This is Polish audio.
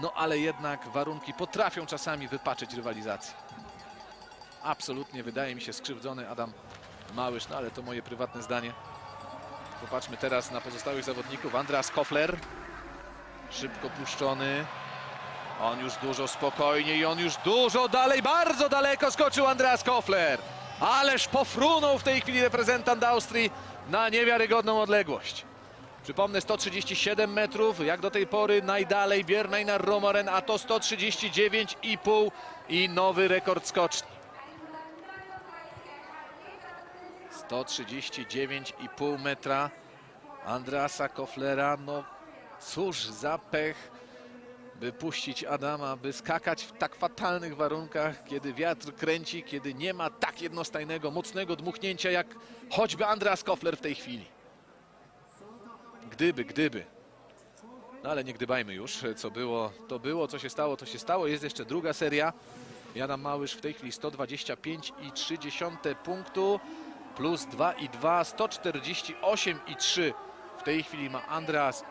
No ale jednak warunki potrafią czasami wypaczyć rywalizację. Absolutnie wydaje mi się skrzywdzony Adam Małysz, no ale to moje prywatne zdanie. Popatrzmy teraz na pozostałych zawodników. Andreas Kofler, szybko puszczony. On już dużo spokojniej i on już dużo dalej, bardzo daleko skoczył Andreas Kofler. Ależ pofrunął w tej chwili reprezentant Austrii na niewiarygodną odległość. Przypomnę 137 metrów, jak do tej pory najdalej Björneinar Romoren, a to 139,5 i nowy rekord skoczni. 139,5 metra Andreasa Koflera, no cóż za pech, by puścić Adama, by skakać w tak fatalnych warunkach, kiedy wiatr kręci, kiedy nie ma tak jednostajnego, mocnego dmuchnięcia jak choćby Andreas Kofler w tej chwili. Gdyby, gdyby. No ale nie gdybajmy już, co było, to było, co się stało, to się stało. Jest jeszcze druga seria. Jadam Małysz w tej chwili 125,3 punktu plus 2 i 2, 148,3 w tej chwili ma Andreas